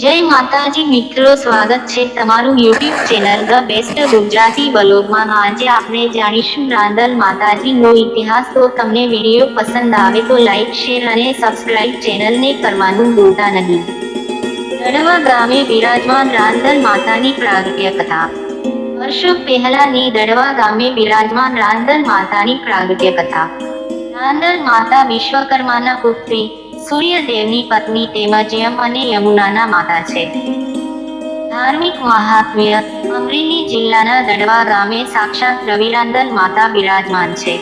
જય માતાજી મિત્રો, સ્વાગત છે તમારું YouTube channel the best Gujarati બ્લોગમાં આજે આપણે જાણીશું રાંદલ માતાજીનો ઇતિહાસ. તો તમને વીડિયો પસંદ આવે તો લાઈક શેર અને સબસ્ક્રાઇબ ચેનલને કરવાનું ભૂલતા નહીં. દડવા ગામે બિરાજમાન રાંદલ માતાની પ્રાગટ્ય કથા. વર્ષો પહેલાની દડવા ગામે બિરાજમાન રાંદલ માતાની પ્રાગટ્ય કથા. રાંદલ માતા વિશ્વકર્માના પુત્રી સૂર્યદેવની પત્ની તેમજ યમ અને યમુનાના માતા છે. ધાર્મિક મહાત્મ્ય અમરેલી જિલ્લાના દડવા ગામે સાક્ષાત રવિરાંદલ માતા બિરાજમાન છે.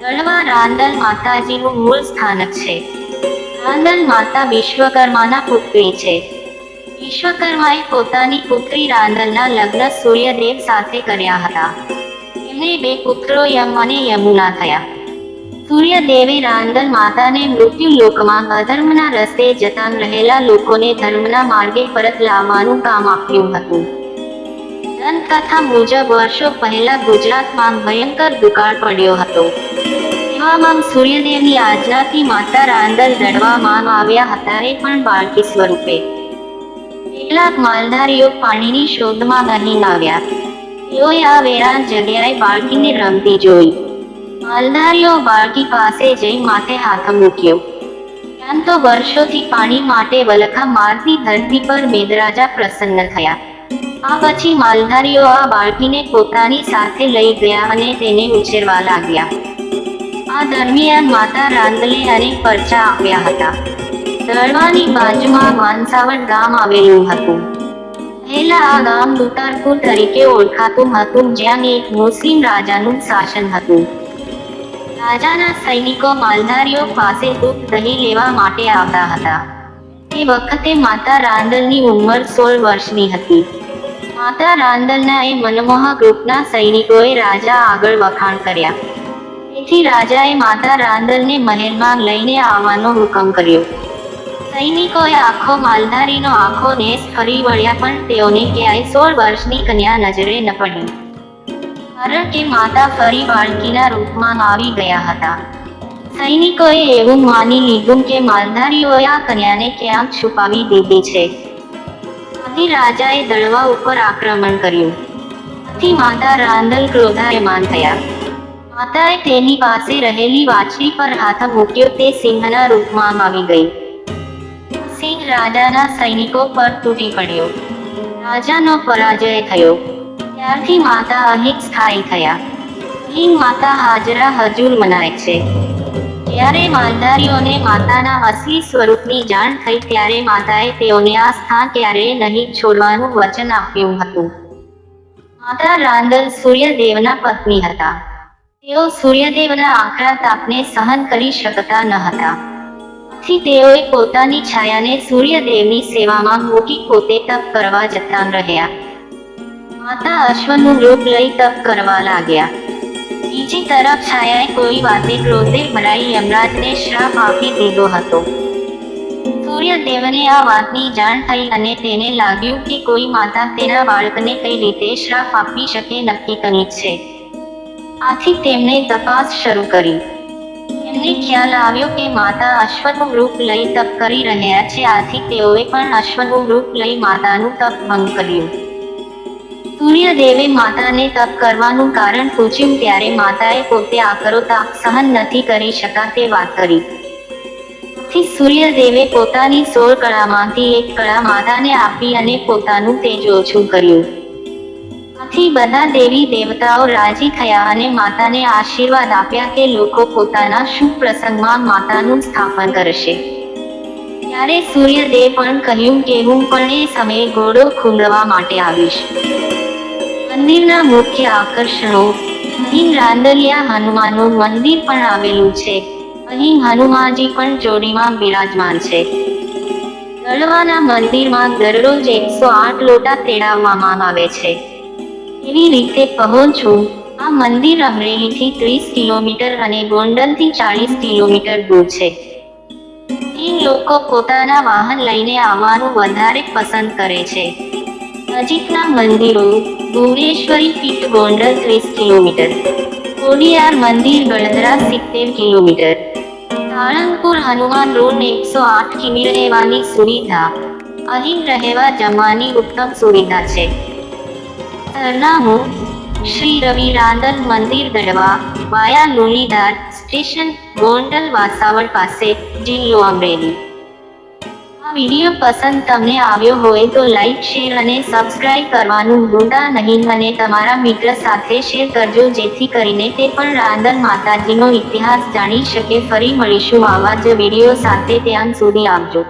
દડવા રાંદલ માતાજીનું મૂળ સ્થાનક છે. રાંદલ માતા વિશ્વકર્માના પુત્રી છે. વિશ્વકર્માએ પોતાની પુત્રી રાંદલના લગ્ન સૂર્યદેવ સાથે કર્યા હતા. એમને બે પુત્રો યમ અને યમુના થયા. સૂર્યદેવે રાંદર માતાને મૃત્યુ લોકમાં અધર્મના રસ્તે જતા રહેલા લોકોને ધર્મના માર્ગે પરત લાવવાનું કામ આપ્યું હતું. દંતકથા મુજબ વર્ષો પહેલા ગુજરાતમાં ભયંકર દુકાળ પડ્યો હતો. એવામાં સૂર્યદેવની આજ્ઞાથી માતા રાંદર દડવામાં આવ્યા હતા એ પણ બાળકી સ્વરૂપે. કેટલાક માલધારીઓ પાણીની શોધમાં અહીં આવ્યા તેઓએ આ વેરાન જગ્યાએ બાળકીને રમતી જોઈ. માલધારીઓ બાળકી પાસે જઈ માથે હાથ મૂક્યો. ત્યાં તો વર્ષોથી પાણી માટે વલખા મારતી ધરતી પર મેદરાજા પ્રસન્ન થયા. આ પછી માલધારીઓ આ બાળકીને પોતાની સાથે લઈ ગયા અને તેને ઉછેરવા લાગ્યા. આ દરમિયાન માતા રાંદલે અને પરચા આપ્યા હતા. દળવાની બાજુમાં માનસાવર ગામ આવેલું હતું. પહેલા આ ગામ દુતારપુર તરીકે ઓળખાતું હતું, જ્યાં એક મુસ્લિમ રાજાનું શાસન હતું. રાજાના સૈનિકો માલધારીઓ પાસે દૂધ દહીં લેવા માટે આવતા હતા. તે વખતે માતા રાંદલની ઉંમર સોળ વર્ષની હતી. માતા રાંદલના એ મનમોહક રૂપના સૈનિકોએ રાજા આગળ વખાણ કર્યા. તેથી રાજાએ માતા રાંદલને મહેલમાં લઈને આવવાનો હુકમ કર્યો. સૈનિકોએ આખો માલધારીનો આખો નેસ ફરી વળ્યા પણ તેઓને ક્યાંય સોળ વર્ષની કન્યા નજરે ન પડી. કારણ કે માતા ફરી બાળકીના રૂપમાં આવી ગયા હતા. સૈનિકોએ એવું માની લીધું કે માલધારીઓએ આ કન્યાને ક્યાંક છુપાવી દીધી છે. આથી રાજાએ દળવા ઉપર આક્રમણ કર્યું. આથી માતા રાંદલ ક્રોધાયમાન થયા. માતાએ તેની પાસે રહેલી વાછડી પર હાથ મૂક્યો તે સિંહના રૂપમાં આવી ગઈ. સિંહ રાજાના સૈનિકો પર તૂટી પડ્યો. રાજાનો પરાજય થયો. ત્યારથી માતા અહીં સ્થાયી થયા. અહીં માતા હાજરા હજુર મનાય છે. જ્યારે માલધારીઓને માતાના અસલી સ્વરૂપની જાણ થઈ ત્યારે માતાએ તેઓને આ સ્થાન ક્યારેય નહીં છોડવાનું વચન આપ્યું હતું. માતા રાંદલ સૂર્યદેવના પત્ની હતા. તેઓ સૂર્યદેવના આકરા તાપને સહન કરી શકતા ન હતા. તેઓએ પોતાની છાયાને સૂર્યદેવની સેવામાં મૂકી પોતે તપ કરવા જતા રહ્યા. માતા અશ્વનું રૂપ લઈ તપ કરવા લાગ્યા. બીજી તરફ છાયાએ કોઈ વાતે ક્રોધે ભરાઈ યમરાજને શ્રાપ આપી દીધો હતો? સૂર્યદેવને આ વાતની જાણ થઈ અને તેને લાગ્યું કે કોઈ માતા તેના બાળકને કઈ રીતે શ્રાપ આપી શકે નક્કી કરી છે. આથી તેમણે તપાસ શરૂ કરી. એમને ખ્યાલ આવ્યો કે માતા અશ્વનું રૂપ લઈ તપ કરી રહ્યા છે, આથી તેઓએ પણ અશ્વનું રૂપ લઈ માતાનું તપ ભંગ કર્યું. સૂર્યદેવે માતાને તપ કરવાનું કારણ પૂછ્યું ત્યારે માતાએ પોતે આકરો તાપ સહન નથી કરી શકા તે વાત કરી. આથી સૂર્યદેવે પોતાની સોળ કળામાંથી એક કળા માતાને આપી અને પોતાનું તેજ ઓછું કર્યું. આથી બધા દેવી દેવતાઓ રાજી થયા અને માતાને આશીર્વાદ આપ્યા કે લોકો પોતાના શુભ પ્રસંગમાં માતાનું સ્થાપન કરશે. ત્યારે સૂર્યદેવ પણ કહ્યું કે હું પણ એ સમયે ઘોડો ખૂંદવા માટે આવીશ. મંદિરના મુખ્ય આકર્ષણો. અહીં રાંદલિયા હનુમાનનું મંદિર પણ આવેલું છે. અહીં હનુમાનજી પણ જોડીમાં બિરાજમાન છે. દળવાના મંદિરમાં દરરોજ એકસો આઠ લોટા તેડાવવામાં આવે છે. એવી રીતે પહોંચવું આ મંદિર અમરેલીથી ત્રીસ કિલોમીટર અને ગોંડલથી ચાલીસ કિલોમીટર દૂર છે. અહીં લોકો પોતાના વાહન લઈને આવવાનું વધારે પસંદ કરે છે. નજીકના મંદિરો ભુવનેશ્વરી પીઠ ગોંડલ ત્રીસ કિલોમીટર કોડિયાર મંદિર ગળદરા સિત્તેર કિલોમીટર સાળંગપુર હનુમાન રોડ એકસો આઠ કિમી રહેવાની સુવિધા અહીં રહેવા જમવાની ઉત્તમ સુવિધા છે સરનામું શ્રી રવિ રાંદલ મંદિર દડવા વાયા લુણીધાર સ્ટેશન ગોંડલ વાસાવડ પાસે જિલ્લો અમરેલી વીડિયો પસંદ તમને આવ્યો હોય તો લાઈક શેર અને સબસ્ક્રાઇબ કરવાનું ભૂલતા નહીં અને તમારા મિત્ર સાથે શેર કરજો જેથી કરીને તે પણ રાંદલ માતાજીનો ઇતિહાસ જાણી શકે. ફરી મળીશું આવા જ વીડિયો સાથે ત્યાં સુધી આવજો.